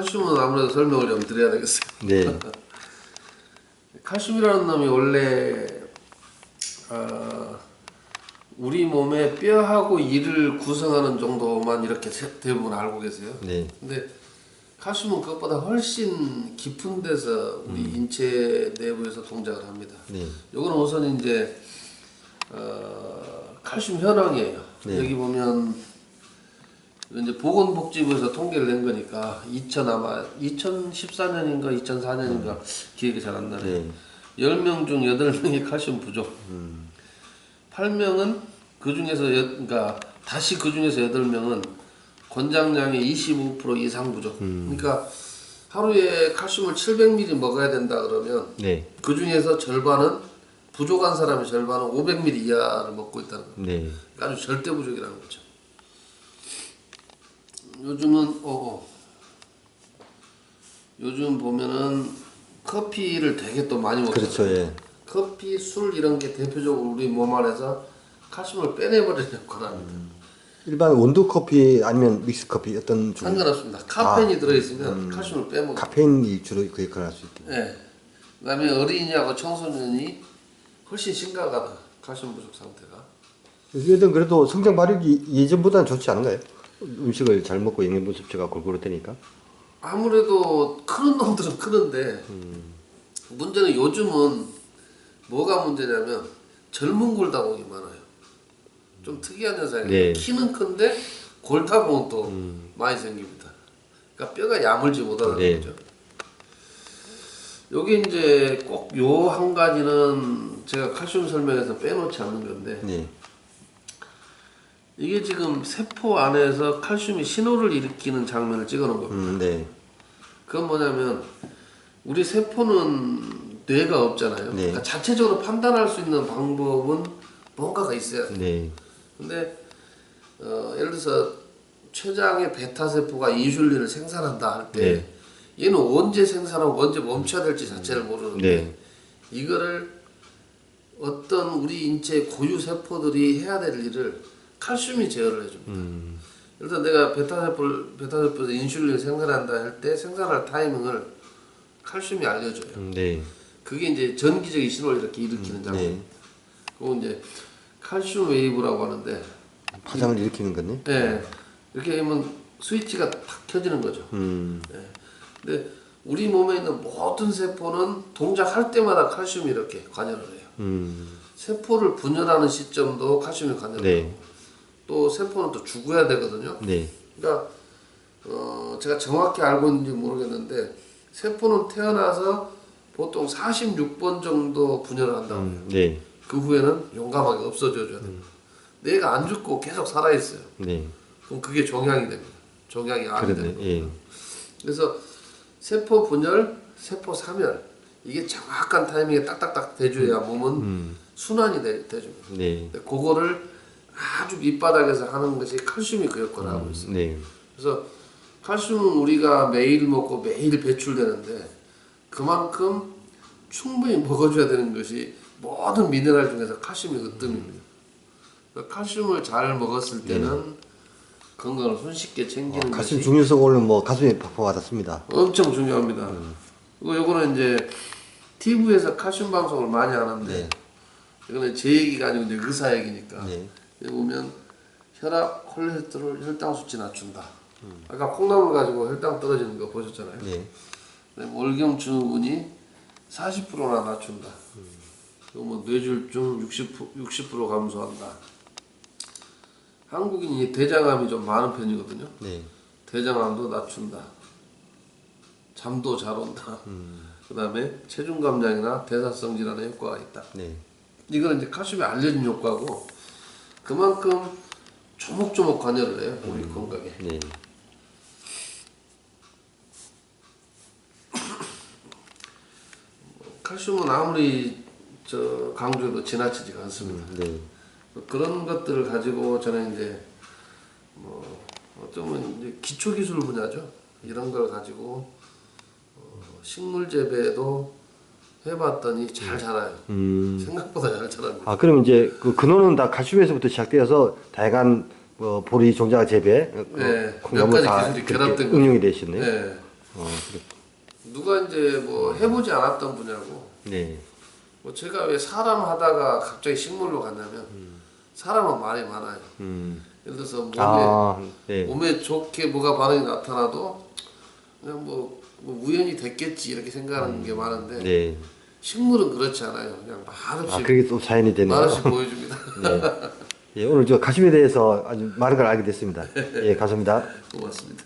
칼슘은 아무래도 설명을 좀 드려야 되겠어요. 네. 칼슘이라는 놈이 원래 어, 우리 몸의 뼈하고 이를 구성하는 정도만 이렇게 세- 대부분 알고 계세요. 네. 근데 칼슘은 그것보다 훨씬 깊은 데서 우리 인체 내부에서 동작을 합니다. 네. 요거는 우선 이제 어, 칼슘 현황이에요. 네. 여기 보면 이제 보건복지부에서 통계를 낸 거니까 2000 아마 2014년인가 2004년인가 기억이 잘 안 나네요. 네. 10명 중 8명이 칼슘 부족. 8명은 그 중에서 여, 그러니까 다시 그 중에서 8명은 권장량의 25% 이상 부족. 그러니까 하루에 칼슘을 700ml 먹어야 된다 그러면 네. 그 중에서 절반은 부족한 사람의 절반은 500ml 이하를 먹고 있다는 거예요. 네. 아주 절대 부족이라는 거죠. 요즘은 어, 어. 요즘 보면은 커피를 되게 또 많이 먹잖아요. 그렇죠. 예. 커피, 술 이런 게 대표적으로 우리 몸 안에서 칼슘을 빼내버리는 역할을 합니다. 일반 원두 커피 아니면 믹스 커피 어떤 중 상관없습니다. 카페인이 들어있으면 칼슘을 빼먹어요. 카페인이 주로 그 역할을 할 수 있고. 예. 그다음에 어린이하고 청소년이 훨씬 심각하다. 칼슘 부족 상태가. 요즘 그래도 성장 발육이 예전보다는 좋지 않은가요? 음식을 잘 먹고 영양분 섭취가 골고루 되니까. 아무래도 크는 놈들은 크는데 문제는 요즘은 뭐가 문제냐면 젊은 골다공이 많아요. 좀 특이한 현상이에요. 네. 키는 큰데 골다공은 또 많이 생깁니다. 그러니까 뼈가 야물지 못하는 네. 거죠. 여기 이제 꼭 요 한 가지는 제가 칼슘 설명에서 빼놓지 않는 건데 네. 이게 지금 세포 안에서 칼슘이 신호를 일으키는 장면을 찍어 놓은 겁니다. 음, 네. 그건 뭐냐면 우리 세포는 뇌가 없잖아요. 네. 그러니까 자체적으로 판단할 수 있는 방법은 뭔가가 있어야 돼. 네. 근데 어, 예를 들어서 췌장의 베타 세포가 인슐린을 생산한다 할때 네. 얘는 언제 생산하고 언제 멈춰야 될지 자체를 모르는데 네. 이거를 어떤 우리 인체 고유 세포들이 해야 될 일을 칼슘이 제어를 해줍니다. 음. 일단 내가 베타 세포를 베타 세포에서 인슐린을 생산한다 할 때 생산할 타이밍을 칼슘이 알려줘요. 음, 네. 그게 이제 전기적인 신호를 이렇게 일으키는 장면. 네. 그거 이제 칼슘 웨이브라고 하는데, 파장을 일으키는 거네. 예, 이렇게 하면 스위치가 탁 켜지는 거죠. 음. 예. 근데 우리 몸에 있는 모든 세포는 동작할 때마다 칼슘이 이렇게 관여를 해요. 음. 세포를 분열하는 시점도 칼슘이 관여를 네. 해요. 또 세포는 또 죽어야 되거든요. 네. 그러니까 어, 제가 정확히 알고 있는지 모르겠는데 세포는 태어나서 보통 46번 정도 분열을 한다고 해요. 음, 네. 그 후에는 용감하게 없어져줘야 됩니다. 뇌가 안 죽고 계속 살아있어요. 네. 그럼 그게 종양이 됩니다. 종양이 암이 됩니다. 그러네. 예. 그래서 세포 분열, 세포 사멸 이게 정확한 타이밍에 딱딱딱 돼줘야 몸은 순환이 돼, 돼줍니다. 네. 그거를 아주 밑바닥에서 하는 것이 칼슘이 그 역할을 하고 있어요. 네. 그래서 칼슘은 우리가 매일 먹고 매일 배출되는데 그만큼 충분히 먹어줘야 되는 것이 모든 미네랄 중에서 칼슘이 으뜸입니다. 그러니까 칼슘을 잘 먹었을 때는 건강을 손쉽게 챙기는 아, 가슴 중요성 오늘 뭐 가슴이 팍팍 와닿습니다. 엄청 중요합니다. 그리고 요거는 이제 TV에서 칼슘 방송을 많이 하는데 네. 이거는 제 얘기가 아니고 이제 의사 얘기니까 네. 여기 보면 혈압, 콜레스테롤, 혈당 수치 낮춘다. 아까 콩나물 가지고 혈당 떨어지는 거 보셨잖아요. 네. 그다음에 월경 증후군이 40%나 낮춘다. 그리고 뭐 뇌졸중 60% 60% 감소한다. 한국인이 대장암이 좀 많은 편이거든요. 네. 대장암도 낮춘다. 잠도 잘 온다. 그다음에 체중 감량이나 대사성 질환에 효과가 있다. 네. 이거는 이제 칼슘이 알려진 효과고 그만큼 조목조목 관여를 해요 우리 건강에. 네. 칼슘은 아무리 저 강조해도 지나치지가 않습니다. 네. 그런 것들을 가지고 저는 이제 뭐 어쩌면 이제 기초 기술 분야죠. 이런 걸 가지고 어, 식물 재배도 해봤더니 잘 자라요. 음. 생각보다 잘 자랍니다. 아, 그럼 이제 그 근원은 다 칼슘에서부터 시작되어서 다양한 뭐 보리 종자 재배, 어, 네, 콩나물 몇 가지 다 기술이 결합된. 응용이 되셨네요. 네. 어, 그래. 누가 이제 뭐 해보지 않았던 분야고 네. 뭐 제가 왜 사람 하다가 갑자기 식물로 갔냐면 사람은 말이 많아요. 음. 예를 들어서 몸에 아, 네. 몸에 좋게 뭐가 반응이 나타나도 그냥 뭐, 뭐 우연히 됐겠지 이렇게 생각하는 게 많은데 네. 식물은 그렇지 않아요. 그냥 말없이 아, 그게 또 사연이 되네요. 말없이 보여줍니다. 예, 오늘 저 가심에 대해서 아주 많은 걸 알게 됐습니다. 예, 감사합니다. 고맙습니다.